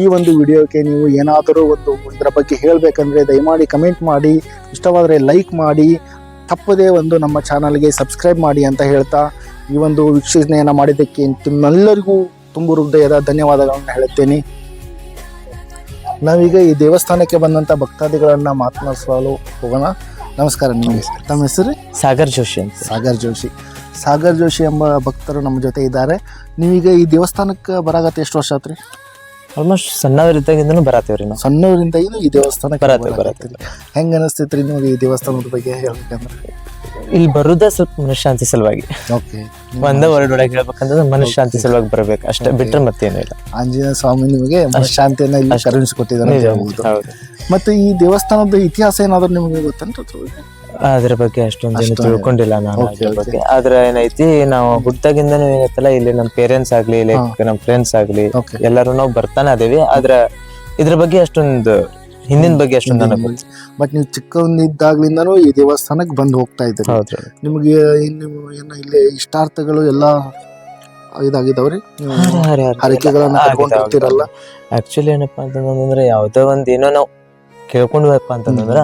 S1: ಈ ಒಂದು ವಿಡಿಯೋಕ್ಕೆ ನೀವು ಏನಾದರೂ ಒಂದು ಇದರ ಬಗ್ಗೆ ಹೇಳಬೇಕಂದ್ರೆ ದಯಮಾಡಿ ಕಮೆಂಟ್ ಮಾಡಿ, ಇಷ್ಟವಾದರೆ ಲೈಕ್ ಮಾಡಿ, ತಪ್ಪದೇ ಒಂದು ನಮ್ಮ ಚಾನಲ್ಗೆ ಸಬ್ಸ್ಕ್ರೈಬ್ ಮಾಡಿ ಅಂತ ಹೇಳ್ತಾ ಈ ಒಂದು ವೀಕ್ಷಣೆಯನ್ನು ಮಾಡಿದ್ದಕ್ಕೆ ನಿಮ್ಮೆಲ್ಲರಿಗೂ ತುಂಬು ಹೃದಯದ ಧನ್ಯವಾದಗಳನ್ನು ಹೇಳುತ್ತೇನೆ. ನಾವೀಗ ಈ ದೇವಸ್ಥಾನಕ್ಕೆ ಬಂದಂಥ ಭಕ್ತಾದಿಗಳನ್ನು ಮಾತನಾಡಿಸಲು ಹೋಗೋಣ. ನಮಸ್ಕಾರ ನಿಮಗೆ ತಮ್ಮ ಹೆಸರು?
S3: ಸಾಗರ್ ಜೋಶಿ ಅಂತ.
S1: ಸಾಗರ್ ಜೋಶಿ. ಸಾಗರ್ ಜೋಶಿ ಎಂಬ ಭಕ್ತರು ನಮ್ಮ ಜೊತೆ ಇದ್ದಾರೆ. ನೀವೀಗ ಈ ದೇವಸ್ಥಾನಕ್ಕೆ ಬರಾಗತ್ತೆ ಎಷ್ಟು ವರ್ಷ ಆತ್ರಿ?
S3: ಆಲ್ಮೋಸ್ಟ್ ಸಣ್ಣವರಿದ್ದಾಗಿಂದನೂ ಬರತ್ತೇವ್ರಿ ನಾವು.
S1: ಸಣ್ಣವರಿಂದ ಏನು ಈ ದೇವಸ್ಥಾನಕ್ಕೆ
S3: ಬರತ್ತೆ,
S1: ಬರತ್ತೆ ಹೆಂಗೆ ಅನಿಸ್ತೈತ್ರಿ ನಿಮಗೆ ಈ ದೇವಸ್ಥಾನದ ಬಗ್ಗೆ ಹೇಳ್ಬೇಕಂದ್ರೆ?
S3: ಇಲ್ಲಿ ಬರುದ ಸ್ವಲ್ಪ ಮನಃಶಾಂತಿ ಸಲುವಾಗಿ.
S1: ಓಕೆ
S3: ಒಂದೇ ವರ್ಡ್ ಒಳಗೆ ಹೇಳ್ಬೇಕಂದ್ರೆ ಮನಃಶಾಂತಿ ಸಲುವಾಗಿ ಬರ್ಬೇಕು. ಅಷ್ಟೇ ಬಿಟ್ರೆ ಮತ್ತೇನು ಇಲ್ಲ.
S1: ಆಂಜನೇಯ ಸ್ವಾಮಿ ನಿಮಗೆ ಮನಶಾಂತಿಯನ್ನ ಇಲ್ಲಿ ಕರುಣಿಸಿಕೊಟ್ಟಿದ್ದಾರೆ ಅಂತ
S3: ನಿಜ, ಹೌದು.
S1: ಮತ್ತೆ ಈ ದೇವಸ್ಥಾನದ ಇತಿಹಾಸ ಏನಾದ್ರು ನಿಮಗೆ ಗೊತ್ತಂತ
S3: ಅದ್ರ ಬಗ್ಗೆ ಅಷ್ಟೊಂದು ಏನು
S1: ಅಷ್ಟೊಂದು.
S3: ತಿಳ್ಕೊಂಡಿಲ್ಲ ನಾನು ಅದ್ರ. ಬಗ್ಗೆ. ಆದ್ರೆ ಏನೈತಿ ನಾವು ಹುಟ್ಟಾಗಿಂದನೂ ಏನೈತಲ್ಲ ಇಲ್ಲಿ ನಮ್ಮ ಪೇರೆಂಟ್ಸ್ ಆಗ್ಲಿ ಲೈಕ್ ನಮ್ಮ ಫ್ರೆಂಡ್ಸ್ ಆಗ್ಲಿ
S1: ಎಲ್ಲಾರು
S3: ಎಲ್ಲರೂ ನಾವು ಬರ್ತಾನೆ ಅದೇವಿ. ಆದ್ರ ಇದ್ರ ಬಗ್ಗೆ ಅಷ್ಟೊಂದು ಹಿಂದಿನ ಬಗ್ಗೆ ಅಷ್ಟೊಂದು ನನಗೆ
S1: ಬಟ್ ನೀವು ಚಿಕ್ಕವನಿದ್ದಾಗ್ಲಿಂದನೂ ಈ ದೇವಸ್ಥಾನಕ್ಕೆ ಬಂದು ಹೋಗ್ತಾ ಇದ್ದೀರಿ. ನಿಮಗೆ ಇನ್ನು ಏನು ಇಲ್ಲಿ ಇಷ್ಟಾರ್ಥಗಳು ಎಲ್ಲ ಇದಾಗಿದಾವ್ರಿ ನೀವು ಹರಕೆಗಳನ್ನ ಕಟ್ಕೊಂಡಿರ್ತೀರಲ್ಲ
S3: ಆಕ್ಚುಲಿ ಏನಪ್ಪ ಅಂತಂದ್ರೆ ಯಾವ್ದೋ ಒಂದ್ ಏನೋ ನಾವು ಕೇಳ್ಕೊಂಡ್ಬೇಕಪ್ಪ ಅಂತಂದ್ರ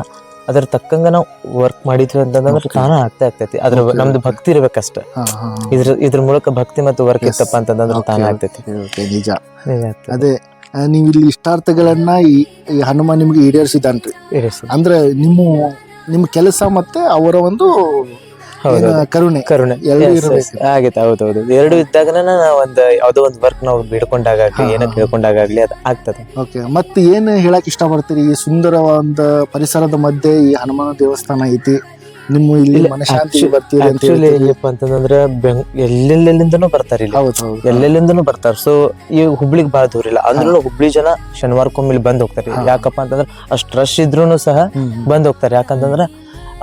S3: ಅದ್ರ ತಕ್ಕಂಗ ನಾವು ವರ್ಕ್ ಮಾಡಿದ್ವಿ ಅಂತಂದ್ರೆ ಕಾರಣ ಆಗ್ತಾ ಆಗ್ತೈತಿ. ಅದ್ರ ನಮ್ದು ಭಕ್ತಿ ಇರ್ಬೇಕಷ್ಟ.
S1: ಹಾ ಹಾ
S3: ಇದ್ರ ಇದ್ರ ಮೂಲಕ ಭಕ್ತಿ ಮತ್ತು ವರ್ಕ್. ಇತ್ತಪ್ಪ ಅಂತಂದ್ರೆ ತಾನ. ಆಗ್ತೈತಿ.
S1: ನಿಜ.
S3: ನಿಜ
S1: ಅದೇ ನೀವು ಇಲ್ಲಿ ಇಷ್ಟಾರ್ಥಗಳನ್ನ ಈ ಈ ಹನುಮ ನಿಮ್ಗೆ ಈಡೇರಿಸಿದಾನ್ರಿ
S3: ಇರಿ
S1: ಅಂದ್ರೆ ನಿಮ್ಮ ನಿಮ್ಮ ಕೆಲಸ ಮತ್ತೆ ಅವರ ಒಂದು ಏನು ಕರುಣೆ.
S3: ಕರುಣೆ.
S1: ಎರಡೂ ಇರಬೇಕು.
S3: ಆಗೈತೆ ಹೌದೌದು ಎರಡು ಇದ್ದಾಗ ನಾವು ಒಂದು ಯಾವ್ದೋ ಒಂದು ವರ್ಕ್ ನಾವು ಬಿಡ್ಕೊಂಡಾಗಲಿ ಏನೋ. ಅದು ಅದ್ ಆಗ್ತದೆ.
S1: ಓಕೆ ಮತ್ತೆ ಏನು ಹೇಳಕ್ ಇಷ್ಟಪಡ್ತೀರಿ? ಈ ಸುಂದರವಾದ ಪರಿಸರದ ಮಧ್ಯೆ ಈ ಹನುಮಾನ ದೇವಸ್ಥಾನ ಐತಿ. ನಿಮ್ಮ ಇಲ್ಲಿ ಮನಶಾಂತಿ
S3: actu-
S1: ಬರ್ತೀರಿ ಅಂತ
S3: ಆಕ್ಚುಲಿ. ಏನಪ್ಪ ಅಂತಂದ್ರೆ ಬೆಂಗ್ ಎಲ್ಲೆಲ್ಲಿಂದನೂ ಬರ್ತಾರೆ ಇಲ್ಲಿ.
S1: ಹೌದು ಹೌದು.
S3: ಎಲ್ಲೆಲ್ಲಿಂದನೂ ಬರ್ತಾರೆ. ಸೊ ಈ ಹುಬ್ಳಿಗೆ ಬಹಳ ದೂರ ಇಲ್ಲ. ಅಂದ್ರೂ ಹುಬ್ಳಿ ಜನ ಶನಿವಾರಕ್ಕೊಮ್ಮೆ ಇಲ್ಲಿ ಬಂದ್ ಹೋಗ್ತಾರೆ. ಯಾಕಪ್ಪ ಅಂತಂದ್ರೆ ಅಷ್ಟ್ ರಶ್ ಇದ್ರೂನು ಸಹ. ಬಂದ್ ಹೋಗ್ತಾರೆ. ಯಾಕಂತಂದ್ರ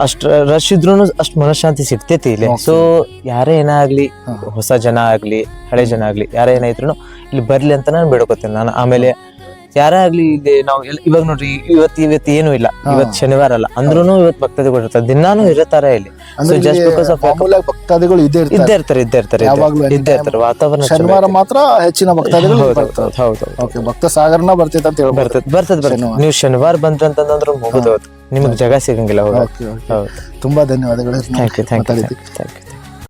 S3: ಅಷ್ಟ್ ರಶ್ ಇದ್ರೂನು ಅಷ್ಟ್ ಮನಶಾಂತಿ ಸಿಗ್ತೈತಿ ಇಲ್ಲಿ. ಸೊ ಯಾರೇ ಏನೇ ಆಗ್ಲಿ ಹೊಸ ಜನ ಆಗ್ಲಿ ಹಳೆ ಜನ ಆಗ್ಲಿ ಯಾರೇ ಏನೇ ಇದ್ರು ಇಲ್ಲಿ ಬರ್ಲಿ ಅಂತ ನಾನು ಬೇಡ್ಕೊತೇನೆ ನಾನು. ಆಮೇಲೆ ಯಾರೇ ಆಗ್ಲಿ ಇದೆ ನಾವು ಇವಾಗ ನೋಡ್ರಿ ಇವತ್ತು ಇವತ್ತು ಏನು ಇಲ್ಲ.
S1: ಇವತ್
S3: ಇವತ್ತು ಶನಿವಾರ ಅಲ್ಲ. ಅಂದ್ರೂ ಇವತ್ತು ಭಕ್ತಾದಿಗಳು ಇರ್ತಾರೆ ದಿನಾನು ಇರ್ತಾರೆ ಇಲ್ಲಿ.
S1: ಸೊ
S3: because of-
S1: ಮಾಮೂಲಾಗಿ ಭಕ್ತಾದಿಗಳು ಇದ್ದೇ ಇರ್ತಾರೆ.
S3: ಇದ್ದೇ ಇರ್ತಾರೆ ಇದ್ದೇ ಇರ್ತಾರೆ
S1: ಯಾವಾಗ್ಲೂ
S3: ಇದ್ದೇ- ಇರ್ತಾರೆ. ವಾತಾವರಣ
S1: ಶನಿವಾರ ಮಾತ್ರ ಹೆಚ್ಚಿನ ಭಕ್ತಾದಿಗಳು
S3: ಹೌದು
S1: ಓಕೆ ಭಕ್ತ ಸಾಗರನ ಬರ್ತೈತೆ ಅಂತ ಹೇಳಿ
S3: ಬರ್ತದ ಬರ್ತದೆ. ನೀವು ಶನಿವಾರ ಬಂದ್ರಿ ಅಂತಂದ್ರೆ ಮುಗಿದೋದು ನಿಮ್ಗೆ ಜಾಗ ಸಿಗಂಗಿಲ್ಲ ಹೌದು.
S1: ತುಂಬಾ ಧನ್ಯವಾದಗಳು.
S3: Thank you thank you thank you